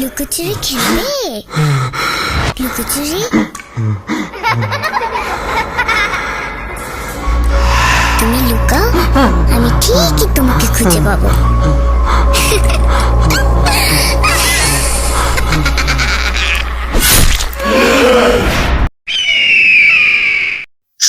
লুকোচুরি খেলবে লুকোচুরি তুমি লুকাও আমি ঠিকই তোমাকে খুঁজে পাবো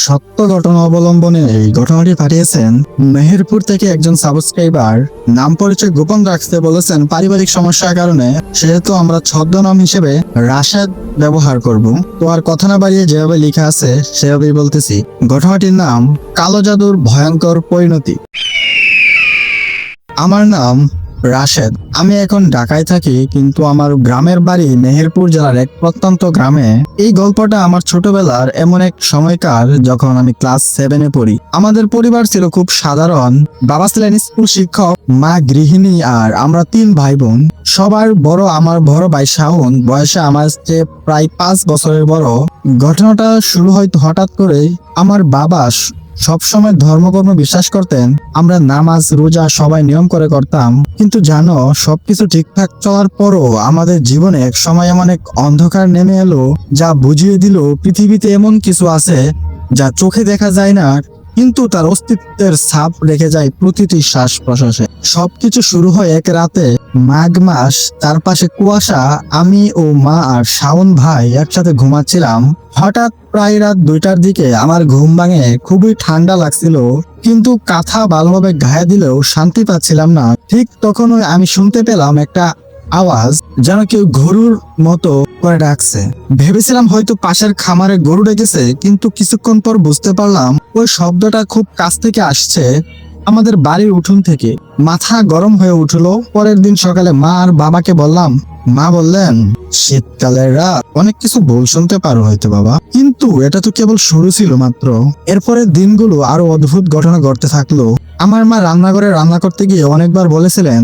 সত্য ঘটনা অবলম্বনে এই ঘটনাটি পাঠিয়েছেন মেহেরপুর থেকে একজন সাবস্ক্রাইবার। নাম পরিচয় গোপন রাখতে বলেছেন, পারিবারিক সমস্যার কারণে। সেহেতু আমরা ছদ্মনাম হিসেবে রাশেদ ব্যবহার করব। তো আর কথা না বাড়িয়ে যেভাবে লেখা আছে, সেভাবেই বলতেছি। ঘটনাটির নাম কালো জাদুর ভয়ঙ্কর পরিণতি। আমার নাম রাশেদ, আমি এখন ঢাকায় থাকি, কিন্তু আমার গ্রামের বাড়ি মেহেরপুর জেলার এক প্রত্যন্ত গ্রামে। এই গল্পটা আমার ছোটবেলার এমন এক সময়কার যখন আমি ক্লাস সেভেনে পড়ি। আমাদের পরিবার ছিল খুব সাধারণ। বাবা ছিলেন স্কুল শিক্ষক, মা গৃহিণী, আর আমরা তিন ভাই বোন সবার বড় আমার বড় ভাই শাওন বয়সে আমার চেয়ে প্রায় পাঁচ বছরের বড়। ঘটনাটা শুরু হয়তো হঠাৎ করে আমার বাবা সবসময় ধর্মকর্ম বিশ্বাস করতেন। আমরা নামাজ, রোজা সবাই নিয়ম করে করতাম। কিন্তু জানো, সবকিছু ঠিকঠাক চলার পরও আমাদের জীবনে এক সময় এমন এক অন্ধকার নেমে এলো যা বুঝিয়ে দিল পৃথিবীতে এমন কিছু আছে যা চোখে দেখা যায় না কিন্তু তার অস্তিত্বের ছাপ রেখে যায় প্রতিটি শ্বাস প্রশ্বাসে। সবকিছু শুরু হয় এক রাতে, মাঘ মাস চারপাশে কুয়াশা, আমি ও মা আর শাওন ভাই একসাথে ঘুমাচ্ছিলাম। হঠাৎ প্রায় রাত দুইটার দিকে আমার ঘুম ভাঙে, খুবই ঠান্ডা লাগছিল, কিন্তু কাঁথা ভালোভাবে ঘায়ে দিলেও শান্তি পাচ্ছিলাম না। ঠিক তখনই আমি শুনতে পেলাম একটা আওয়াজ, যেন কেউ গরুর মতো করে ডাকছে। ভেবেছিলাম হয়তো পাশের খামারে গরু ডেকেছে, কিন্তু কিছুক্ষণ পর বুঝতে পারলাম ওই শব্দটা খুব কাছ থেকে আসছে আমাদের বাড়ির উঠোন থেকে। মাথা গরম হয়ে উঠল। পরের দিন সকালে মা আর বাবাকে বললাম, মা বললেন, শীতকালের রাত। অনেক কিছু ভুল শুনতে পারো হয়তো বাবা। কিন্তু এটা তো কেবল শুরু ছিল মাত্র। এরপরের দিনগুলো আরও অদ্ভুত ঘটনা ঘটতে থাকল। আমার মা রান্নাঘরে রান্না করতে গিয়ে অনেকবার বলেছিলেন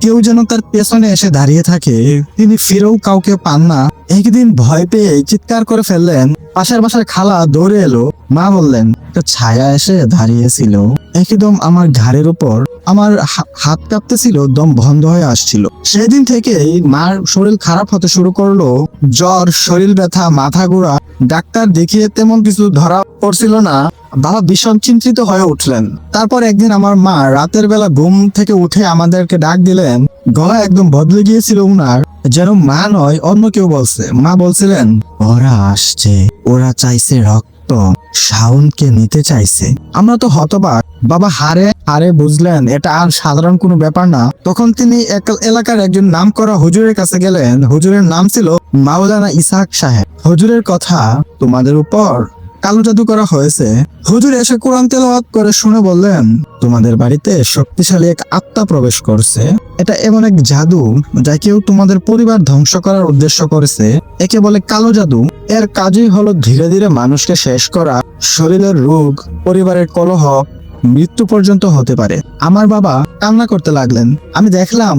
কেউ যেন তার পেছনে এসে দাঁড়িয়ে থাকে। তিনি ফিরেও কাউকে পান না। একদিন ভয় পেয়ে চিৎকার করে ফেললেন। পাশের বাসার খালা দৌড়ে এলো। মা বললেন ছায়া এসে দাঁড়িয়েছিল। একদম আমার ঘাড়ের উপর। আমার হাত কাঁপতেছিল, দম বন্ধ হয়ে আসছিল। সেদিন থেকেই মার শরীর খারাপ হতে শুরু করল। জ্বর, শরীর ব্যথা, মাথা ঘোরা, ডাক্তার দেখিয়ে তেমন কিছু ধরা পড়ছিল না। বাবা ভীষণ চিন্তিত হয়ে উঠলেন। তারপর একদিন আমার মা রাতের বেলা ঘুম থেকে উঠে আমাদেরকে ডাক দিলেন, গলা একদম বদলে গিয়েছিল উনার। যেন মা নয়, অন্য কেউ বলছে। মা বলছিলেন, ওরা আসছে, ওরা চাইছে রক্ত। শাওনকে নিতে চাইছে। আমরা তো হতবাক। বাবা হারে হারে বুঝলেন, এটা আর সাধারণ কোনো ব্যাপার না। তখন তিনি এক- এলাকার একজন নাম করা হুজুরের কাছে গেলেন। হুজুরের নাম ছিল মাওলানা ইসাহাক সাহেব। হুজুরের কথা তোমাদের উপর কালো জাদু করা হয়েছে। হুজুর এসে কোরআন তেলাওয়াত করে শুনে বললেন, তোমাদের বাড়িতে শক্তিশালী এক আত্মা প্রবেশ করছে। এটা এমন এক জাদু যা কেউ তোমাদের পরিবার ধ্বংস করার উদ্দেশ্য করেছে। একে বলে কালো জাদু। এর কাজই হলো ধীরে ধীরে মানুষকে শেষ করা। শরীরের রোগ, পরিবারের কলহ, মৃত্যু পর্যন্ত হতে পারে। আমার বাবা কান্না করতে লাগলেন। আমি দেখলাম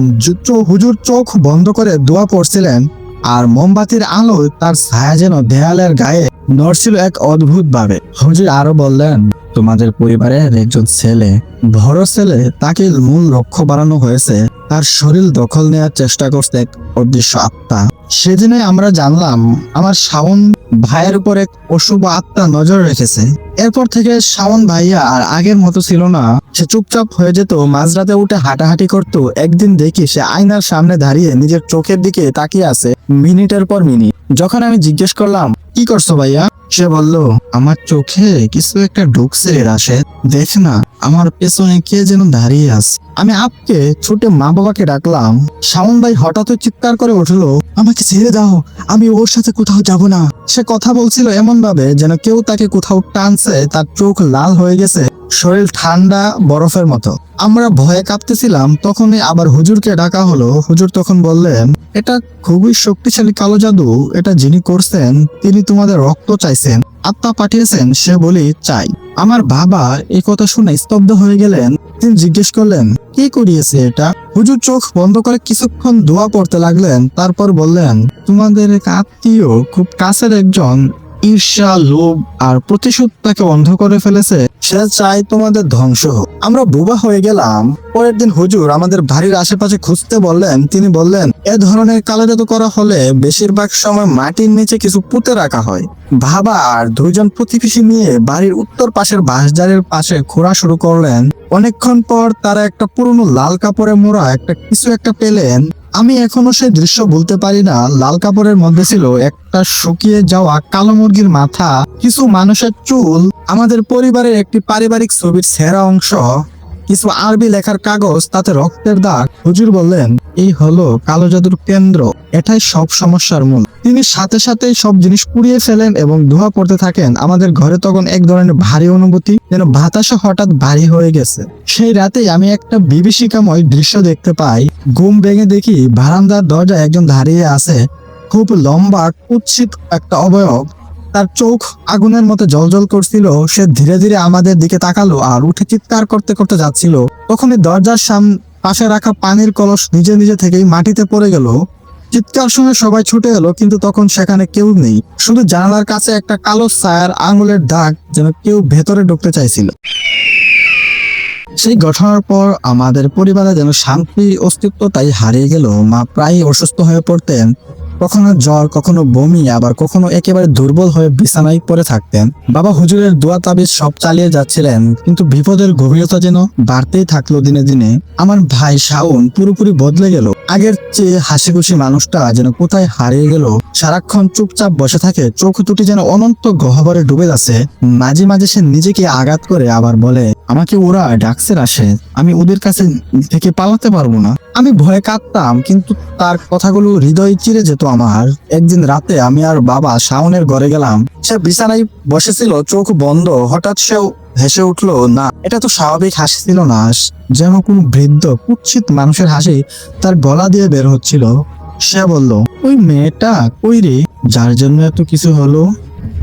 হুজুর চোখ বন্ধ করে দোয়া পড়ছিলেন। আর মোমবাতির আলো তার ছায়া যেন দেয়ালের গায়ে নড়ছিল এক অদ্ভুত ভাবে হুজুর আরও বললেন তোমাদের পরিবারের একজন ছেলে। বড় ছেলে, তাকে মূল লক্ষ্য বাড়ানো হয়েছে। তার শরীর দখল নেওয়ার চেষ্টা করছে এক অদৃশ্য আত্মা। সেদিনে আমরা জানলাম, আমার শাওন ভাইয়ের উপর এক অশুভ আত্মা নজর রেখেছে। এরপর থেকে শাওন ভাইয়া আর আগের মতো ছিল না। সে চুপচাপ হয়ে যেত, মাঝরাতে উঠে হাঁটাহাঁটি করত। একদিন দেখি সে আয়নার সামনে দাঁড়িয়ে নিজের চোখের দিকে তাকিয়ে আছে মিনিটের পর মিনিট। যখন আমি জিজ্ঞেস করলাম, কি করছ ভাইয়া? সে বলল, আমার চোখে কিছু একটা ঢুকছে রাশে দেখ না, আমার পেছনে কে যেন দাঁড়িয়ে আছে। আমি আপকে ছুটে মা বাবাকে ডাকলাম। শাওন ভাই হঠাৎ চিৎকার করে উঠল, আমাকে ছেড়ে দাও, আমি ওর সাথে কোথাও যাব না। সে কথা বলছিল এমন ভাবে যেন কেউ তাকে কোথাও টানছে, তার চোখ লাল হয়ে গেছে। শরীর ঠান্ডা, বরফের মতো। আমরা ভয়ে কাঁপতেছিলাম, তখনই আবার হুজুরকে ডাকা হলো। হুজুর তখন বললেন, এটা খুবই শক্তিশালী কালো জাদু। এটা যিনি করছেন, তিনি তোমাদের রক্ত চাইছেন, আত্মা পাঠিয়েছেন, সে বলি চাই। আমার বাবা এই কথা শুনে স্তব্ধ হয়ে গেলেন। তিনি জিজ্ঞেস করলেন, কে করিয়েছে এটা? হুজুর চোখ বন্ধ করে কিছুক্ষণ দোয়া পড়তে লাগলেন। তারপর বললেন, তোমাদের এক আত্মীয় খুব কাছের একজন ঈর্ষা, লোভ আর প্রতিশোধ তাকে অন্ধ করে ফেলেছে, সে চায় তোমাদের ধ্বংস হোক। আমরা বোবা হয়ে গেলাম। পরের দিন হুজুর আমাদের বাড়ির আশেপাশে খুঁজতে বললেন, তিনি বললেন, এ ধরনের কালো জাদু করা হলে বেশিরভাগ সময় মাটির নিচে কিছু পুঁতে রাখা হয়। বাবা আর দুইজন প্রতিবেশী নিয়ে বাড়ির উত্তর পাশের বাঁশঝাড়ের পাশে ঘোরা শুরু করলেন। অনেকক্ষণ পর তারা একটা পুরনো লাল কাপড়ে মোড়া, একটা কিছু একটা পেলেন। আমি এখনও সেই দৃশ্য বলতে পারি না। লাল কাপড়ের মধ্যে ছিল একটা শুকিয়ে যাওয়া কালো মুরগির মাথা, কিছু মানুষের চুল, আমাদের পরিবারের একটি পারিবারিক ছবির সেরা অংশ। কিছু আরবি লেখার কাগজ তাতে রক্তের দাগ। হুজুর বললেন, এই হলো কালো জাদুর কেন্দ্র। এটাই সব সমস্যার মূল। তিনি সাথে সাথে সব জিনিস পুড়িয়ে ফেলেন এবং ধোয়া পড়তে থাকেন। আমাদের ঘরে তখন এক ধরনের ভারী অনুভূতি, যেন বাতাসে হঠাৎ ভারী হয়ে গেছে। সেই রাতেই আমি একটা বিভীষিকাময় দৃশ্য দেখতে পাই। ঘুম ভেঙে দেখি বারান্দার দরজায় একজন দাঁড়িয়ে আছে। খুব লম্বা, কুৎসিত একটা অবয়ব। তার চোখ আগুনের মতো জলজল করছিল। সে ধীরে ধীরে আমাদের দিকে তাকালো আর উঠে চিৎকার করতে করতে যাচ্ছিল। তখনই দরজার সাম, পাশে রাখা পানির কলস নিজে নিজে থেকেই মাটিতে পড়ে গেল। চিৎকার শুনে সবাই ছুটে এলো, কিন্তু তখন সেখানে কেউ নেই। শুধু জানালার কাছে একটা কালো ছায়ার আঙুলের দাগ যেন কেউ ভেতরে ঢুকতে চাইছিল। সেই ঘটনার পর আমাদের পরিবারে যেন শান্তি, অস্তিত্ব তাই হারিয়ে গেল। মা প্রায়ই অসুস্থ হয়ে পড়তেন। কখনো জ্বর, কখনো বমি, আবার কখনো একেবারে দুর্বল হয়ে বিছানায় পড়ে থাকতেন। বাবা হুজুরের দোয়া তাবিজ সব চালিয়ে যাচ্ছিলেন, কিন্তু বিপদের গভীরতা যেন বাড়তেই থাকল দিনে দিনে। আমার ভাই শাওন পুরোপুরি বদলে গেল। আগের চেয়ে হাসি খুশি মানুষটা যেন কোথায় হারিয়ে গেল, সারাক্ষণ চুপচাপ বসে থাকে, চোখ দুটি যেন অনন্ত গহ্বরে ডুবে যাচ্ছে। মাঝে মাঝে সে নিজেকে আঘাত করে আবার বলে আমাকে ওরা ডাকসের আসে আমি ওদের কাছে থেকে পালাতে পারব না। আমি ভয়ে কাঁদতাম, কিন্তু তার কথাগুলো হৃদয় চিরে যেত আমার। একদিন রাতে আমি আর বাবা শাওনের ঘরে গেলাম। সে বিছানায় বসেছিল, চোখ বন্ধ। হঠাৎ সেও হেসে উঠল, না, এটা তো স্বাভাবিক হাসি ছিল না। যেন কোন বৃদ্ধ কুৎসিত মানুষের হাসি তার গলা দিয়ে বের হচ্ছিল। সে বলল, ওই মেয়েটা কই রে? যার জন্য এত কিছু হলো?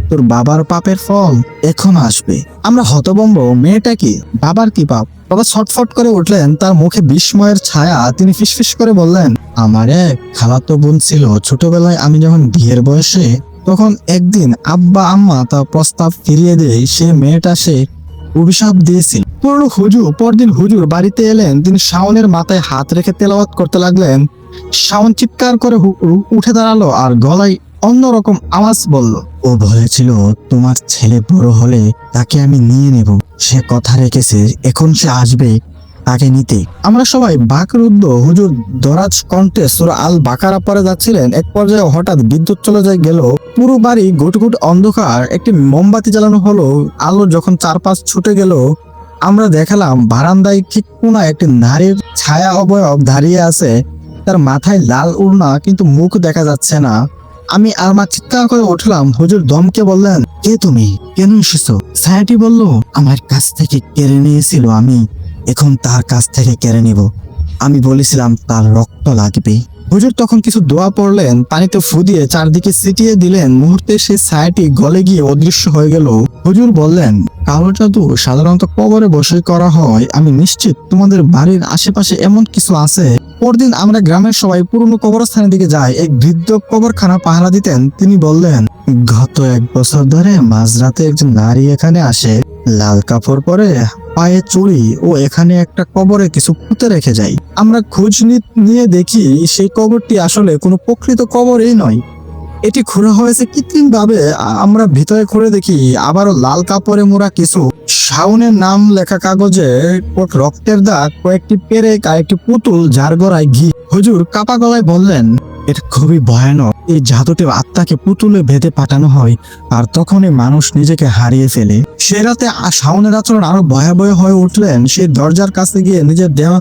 তোর বাবার পাপের ফল এখন আসবে। আমরা হতবম্ব মেয়েটা কি? বাবার কি পাপ? বাবা ছটফট করে উঠলেন, তার মুখে বিস্ময়ের ছায়া। তিনি ফিসফিস করে বললেন, আমার এক খালাতো বোন ছিল। ছোটবেলায় আমি যখন বিয়ের বয়সে, তখন একদিন আব্বা আম্মা তার প্রস্তাব ফিরিয়ে দেয়, সে মেয়েটা সে অভিশাপ দিয়েছিল। পুরনো হুজুর, পরদিন হুজুর বাড়িতে এলেন। তিনি শাওনের মাথায় হাত রেখে তেলাওয়াত করতে লাগলেন। শাওন চিৎকার করে উঠে দাঁড়াল আর গলায় অন্যরকম আওয়াজ বলল, ও বলেছিল তোমার ছেলে বড় হলে তাকে আমি নিয়ে নেব। সে কথা রেখেছে, এখন সে আসবে, তাকে নিতে। আমরা সবাই বাকরুদ্ধ হুজুর দরাজ কণ্ঠে সুরা আল বাকারা পরে যাচ্ছিলেন। এক পর্যায়ে হঠাৎ বিদ্যুৎ চলে যায়, গেল, পুরো বাড়ি গুটগুট অন্ধকার। একটি মোমবাতি জ্বালানো হলো, আলো যখন চারপাশ ছুটে গেল, আমরা দেখালাম বারান্দায় ঠিক কোনায় একটি নারীর ছায়া অবয়ব দাঁড়িয়ে আছে। তার মাথায় লাল উড়না, কিন্তু মুখ দেখা যাচ্ছে না। আমি আমার চিৎকার করে উঠলাম। হুজুর দমকে বললেন, কে তুমি? কেন এসেছ? ছায়াটি বলল, আমার কাছ থেকে কেড়ে নিয়েছিল আমি। এখন তার কাছ থেকে কেড়ে নিব। আমি বলেছিলাম, তার রক্ত লাগবে। হুজুর তখন কিছু দোয়া পড়লেন, পানিতে ফু দিয়ে চারদিকে ছিটিয়ে দিলেন। মুহূর্তে সেই ছায়াটি গলে গিয়ে অদৃশ্য হয়ে গেল। হুজুর বললেন কালো জাদু সাধারণত কবরে বসে করা হয়। আমি নিশ্চিত তোমাদের বাড়ির আশেপাশে এমন কিছু আছে। পরদিন আমরা গ্রামের সবাই পুরনো কবরস্থানের দিকে যাই। এক বৃদ্ধ কবরখানা পাহারা দিতেন। তিনি বললেন, গত এক বছর ধরে মাঝরাতে একজন নারী এখানে আসে। লাল কাপড় পরে পায়ে চুড়ি ও এখানে একটা কবরে কিছু পুঁতে রেখে যায় আমরা খোঁজ নিয়ে দেখি সেই কবরটি আসলে কোনো প্রকৃত কবরই নয়। এটি খোঁড়া হয়েছে কৃত্রিম ভাবে আমরা ভিতরে খুঁড়ে দেখি আবারও লাল কাপড়ে মোড়া কিছু শাউনের নাম লেখা কাগজে রক্তের দাগ, কয়েকটি পেরেক আর একটি পুতুল যার গড়ায় ঘি। হুজুর কাপা গলায় বললেন এটা খুবই ভয়ানক। এই জাদুটি আত্মাকে পুতুলে বেঁধে পাঠানো হয় আর তখনই মানুষ নিজেকে হারিয়ে ফেলে। সে রাতে শাওনের আচরণ আরও ভয়াবহ হয়ে উঠলেন। সে দরজার কাছে গিয়ে নিজের দেওয়া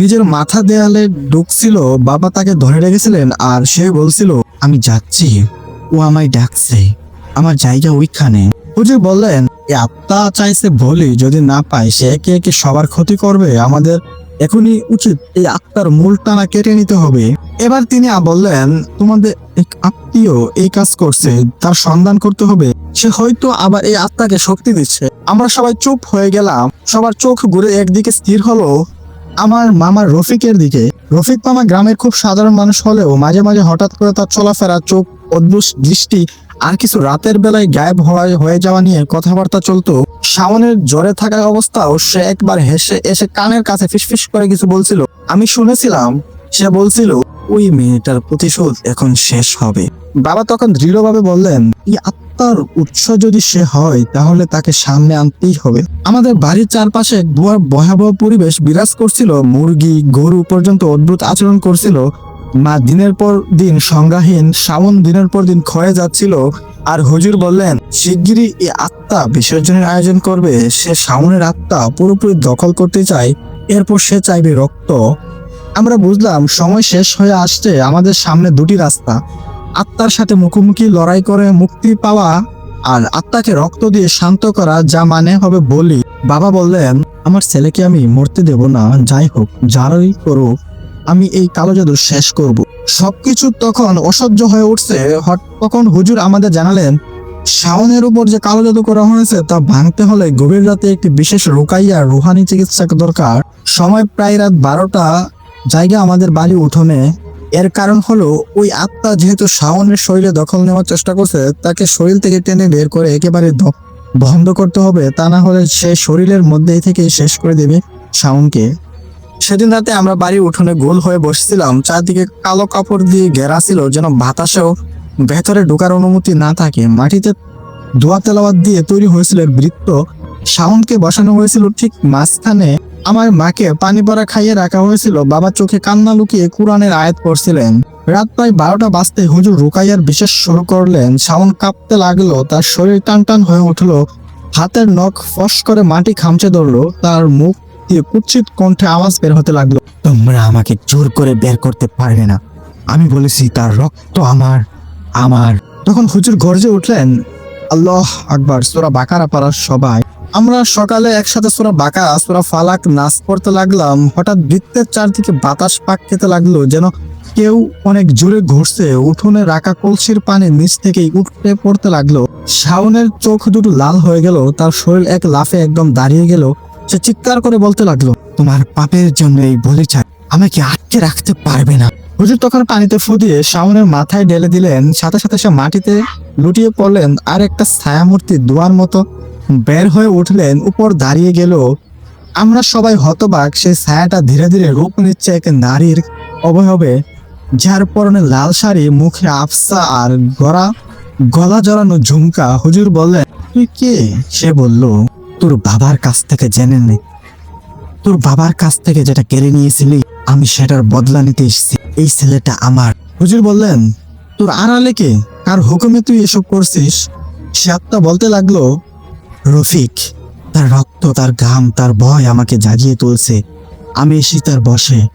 নিজের মাথা দেয়ালে ঢুকছিল। বাবা তাকে ধরে রেখেছিলেন আর সে বলছিল, আমি যাচ্ছি। ও আমায় ডাকছে। আমার জায়গা ওইখানে। হুজুর বললেন আত্মা চাইছে বলি, যদি না পায় সে একে একে সবার ক্ষতি করবে। আমাদের এখনই উচিত এই আত্মার মূল টানা কেটে নিতে হবে। এবার তিনি বললেন, তোমাদের এক আত্মীয় এই কাজ করছে, তার সন্ধান করতে হবে। সে হয়তো আবার এই আত্মাকে শক্তি দিচ্ছে। আমরা সবাই চুপ হয়ে গেলাম। সবার চোখ ঘুরে একদিকে স্থির হলো আমার মামার রফিকের দিকে। রফিক মামা গ্রামের খুব সাধারণ মানুষ হলেও মাঝে মাঝে হঠাৎ করে তার চলাফেরা চোখ অদ্ভুত দৃষ্টি আর কিছু রাতের বেলায় গায়েব হয়ে যাওয়া নিয়ে কথাবার্তা চলতো। শাওনের জ্বরে থাকা অবস্থাও সে একবার হেসে এসে কানের কাছে ফিসফিস করে কিছু বলছিল। আমি শুনেছিলাম, সে বলছিল, ওই মেয়েটার প্রতিশোধ এখন শেষ হবে। বাবা তখন দৃঢ়ভাবে বললেন, এই আত্মার উৎস যদি সে হয়, তাহলে তাকে সামনে আনতেই হবে। আমাদের বাড়ির চারপাশে ভুয়ার ভয়াবহ পরিবেশ বিরাজ করছিল। মুরগি, গরু পর্যন্ত অদ্ভুত আচরণ করছিল। মা দিনের পর দিন সংজ্ঞাহীন শ্রাবণ দিনের পর দিন ক্ষয়ে যাচ্ছিল আর হুজুর বললেন, শিগগিরই এই আত্মা বিসর্জনের আয়োজন করবে। সে শ্রাবণের আত্মা পুরোপুরি দখল করতে চায়, এরপর সে চাইবে রক্ত। আমরা বুঝলাম, সময় শেষ হয়ে আসছে আমাদের সামনে দুটি রাস্তা। আত্মার সাথে মুখোমুখি লড়াই করে মুক্তি পাওয়া আর আত্মাকে রক্ত দিয়ে শান্ত করা, যা মানে হবে বলি। বাবা বললেন, আমার ছেলেকে আমি মরতে দেব না, যাই হোক, যারই করুক। আমি এই কালো জাদু শেষ করব। সবকিছু তখন অসহ্য হয়ে উঠছে। তখন হুজুর আমাদের জানালেন, শাওনের উপর যে কালো জাদু করা হয়েছে, তা ভাঙতে হলে গভীর রাতে একটি বিশেষ রুকাইয়া রুহানি চিকিৎসা দরকার। সময় প্রায় রাত বারোটা। জায়গা আমাদের বাড়ি উঠোনে। এর কারণ হলো, ওই আত্মা যেহেতু শাওনের শরীরে দখল নেওয়ার চেষ্টা করছে, তাকে শরীর থেকে টেনে বের করে একেবারে বন্ধ করতে হবে। তা না হলে সে শরীরের মধ্যেই থেকে শেষ করে দেবে শাওনকে। সেদিন রাতে আমরা বাড়ির উঠোনে গোল হয়ে বসেছিলাম। চারদিকে কালো কাপড় দিয়ে ঘেরা ছিল যেন বাতাসেও ভেতরে ঢোকার অনুমতি না থাকে। মাটিতে দোয়া তেলাওয়াত দিয়ে তৈরি হয়েছিল বৃত্ত। শাওনকে বসানো হয়েছিল ঠিক মাঝখানে। আমার মাকে পানি পড়া খাইয়ে রাখা হয়েছিল। বাবা চোখে কান্না লুকিয়ে কোরআনের আয়াত পড়ছিলেন। রাত প্রায় বারোটা বাজতে হুজুর রুকাইয়ার বিশেষ শুরু করলেন। শাওন কাঁপতে লাগল। তার শরীর টান টান হয়ে উঠল। হাতের নখ ফস করে মাটি খামচে ধরলো। তার মুখ দিয়ে কুৎসিত কণ্ঠে আওয়াজ বের হতে লাগল, তোমরা আমাকে জোর করে বের করতে পারবে না। আমি বলেছি, তার রক্ত আমার আমার। তখন হুজুর গর্জে উঠলেন, আল্লাহ আকবার, সোরা বাকারা পাড়ার সবাই। আমরা সকালে একসাথে সোরা বাকা সোরা ফালাক নাচ পড়তে লাগলাম। হঠাৎ বৃত্তের চারদিকে বাতাস পাক খেতে লাগল, যেন কেউ অনেক জোরে ঘুরছে। উঠোনে রাখা কলসির পানি নিচ থেকেই উঠতে পড়তে লাগল। শাওনের চোখ দুটো লাল হয়ে গেল, তার শরীর এক লাফে একদম দাঁড়িয়ে গেল। সে চিৎকার করে বলতে লাগল, তোমার পাপের জন্য এই বলে চাই আমাকে আটকে রাখতে পারবে না। হুজুর তখন পানিতে ফু দিয়ে শাওনের মাথায় ঢেলে দিলেন, সাথে সাথে সে মাটিতে লুটিয়ে পড়লেন, আর একটা ছায়ামূর্তি দুয়ার মতো বের হয়ে উঠলেন, উপর দাঁড়িয়ে গেল। আমরা সবাই হতবাক, সেই ছায়াটা ধীরে ধীরে রূপ নিচ্ছে এক নারীর অবয়বে, যার পরনে লাল শাড়ি, মুখে আফসা আর গড়া, গলা জড়ানো ঝুমকা। হুজুর বললেন, তুই কে? সে বলল তোর বাবার কাছ থেকে জেনে নে। তোর বাবার কাছ থেকে যেটা কেড়ে নিয়েছিলি, আমি সেটার বদলা নিতে এসেছি। এই ছেলেটা আমার। হুজুর বললেন, তোর আড়ালে কে? কার হুকুমে তুই এসব করছিস? সে আত্মা বলতে লাগল, রফিক, তার রক্ত, তার ঘাম, তার ভয় আমাকে জাগিয়ে তুলছে। আমি এসি তার বসে।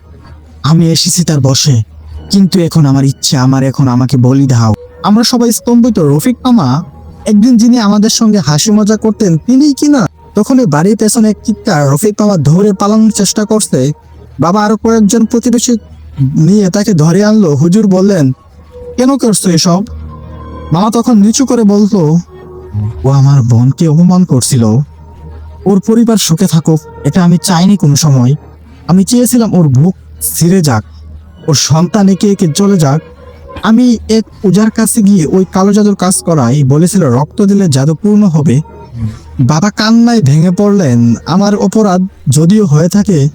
আমি এসেছি তার বসে। কিন্তু এখন আমার ইচ্ছে, আমার এখন আমাকে বলি দাও। আমরা সবাই স্তম্ভিত, রফিক মামা, একদিন যিনি আমাদের সঙ্গে হাসি মজা করতেন তিনি কিনা তখন এই বাড়ির পেছনে চিৎকার রফিক মামা ধরে পালানোর চেষ্টা করছে। বাবা আরও কয়েকজন প্রতিবেশী নিয়ে তাকে ধরে আনলো। হুজুর বললেন, কেন করছ এসব? মামা তখন নিচু করে বলতো ও আমার বোনকে অপমান করছিল। ওর পরিবার সুখে থাকুক, এটা আমি চাইনি কোনো সময়। আমি চেয়েছিলাম ওর বুক ছিঁড়ে যাক, ওর সন্তান একে একে চলে যাক। আমি এক পূজার কাছে গিয়ে ওই কালো জাদুর কাজ করাই বলেছিল, রক্ত দিলে জাদু পূর্ণ হবে। বাবা কান্নায় ভেঙে পড়লেন। আমার অপরাধ যদিও হয়ে থাকে,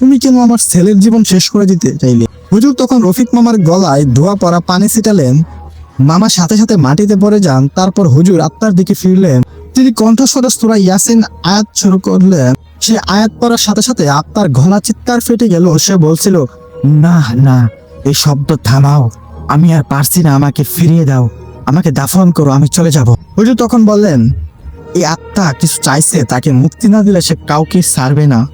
তুমি কেন আমার ছেলের জীবন শেষ করে দিতে চাইলে? হুজুর তখন রফিক মামার গলায় ধোয়া পড়া পানি ছিটালেন। মামা সাথে সাথে মাটিতে পড়ে যান, তারপর হুজুর আত্মার দিকে ফিরলেন। তিনি কণ্ঠস্বরে সুরা ইয়াসিন আয়াত শুরু করলেন। সে আয়াত পড়ার সাথে সাথে আত্মার গলা চিৎকার ফেটে গেল। সে বলছিল, না না, এই শব্দ থামাও। আমি আর পারছি না, আমাকে ফিরিয়ে দাও। আমাকে দাফন করো, আমি চলে যাব। হুজুর তখন বললেন এই আত্মা কিছু চাইছে, তাকে মুক্তি না দিলে সে কাউকে ছাড়বে না।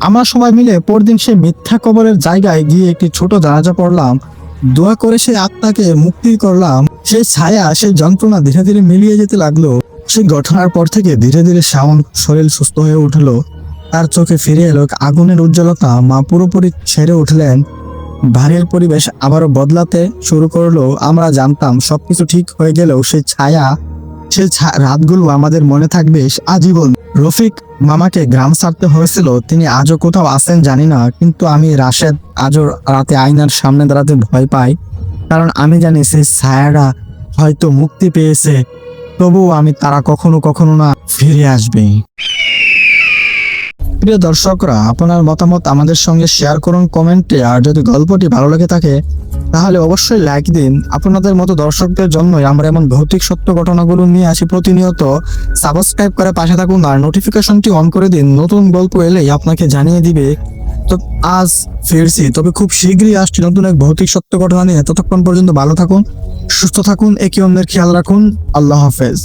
আমরা সবাই মিলে পরদিন সে মিথ্যা কবরের জায়গায় গিয়ে একটি ছোট জানাজা পড়লাম। দোয়া করে সেই আত্মাকে মুক্তি করলাম। সেই ছায়া, সেই যন্ত্রণা ধীরে ধীরে মিলিয়ে যেতে লাগল। সেই ঘটনার পর থেকে ধীরে ধীরে শাওন শরীর সুস্থ হয়ে উঠল। তার চোখে ফিরে এলো আগুনের উজ্জ্বলতা। মা পুরোপুরি ছেড়ে উঠলেন। বাড়ির পরিবেশ আবারও বদলাতে শুরু করল। আমরা জানতাম সবকিছু ঠিক হয়ে গেলেও সেই ছায়া ছা- রাতগুলো আমাদের মনে থাকবে আজীবন। রফিক মামাকে গ্রাম ছাড়তে হয়েছিল, তিনি আজও কোথাও আছেন জানি না, কিন্তু আমি রাশেদ আজও রাতে আয়নার সামনে দাঁড়াতে ভয় পাই, কারণ আমি জানি সেই ছায়াটা হয়তো মুক্তি পেয়েছে, তবুও আমি তারা কখনো কখনো না ফিরে আসবে। প্রিয় দর্শকরা, আপনার মতামত আমাদের সঙ্গে শেয়ার করুন কমেন্টে, আর যদি গল্পটি ভালো লেগে থাকে তাহলে অবশ্যই লাইক দিন। আপনাদের মতো দর্শকদের জন্যই আমরা এমন ভৌতিক সত্য ঘটনাগুলো নিয়ে আসি প্রতিনিয়ত। সাবস্ক্রাইব করে পাশে থাকুন আর নোটিফিকেশনটি অন করে দিন। নতুন গল্প এলেই আপনাকে জানিয়ে দিবে। তো আজ ফিরছি। তবে খুব শীঘ্রই আসছি নতুন এক ভৌতিক সত্য ঘটনা নিয়ে। ততক্ষণ পর্যন্ত ভালো থাকুন, সুস্থ থাকুন, একে অন্যের খেয়াল রাখুন। আল্লাহ হাফেজ।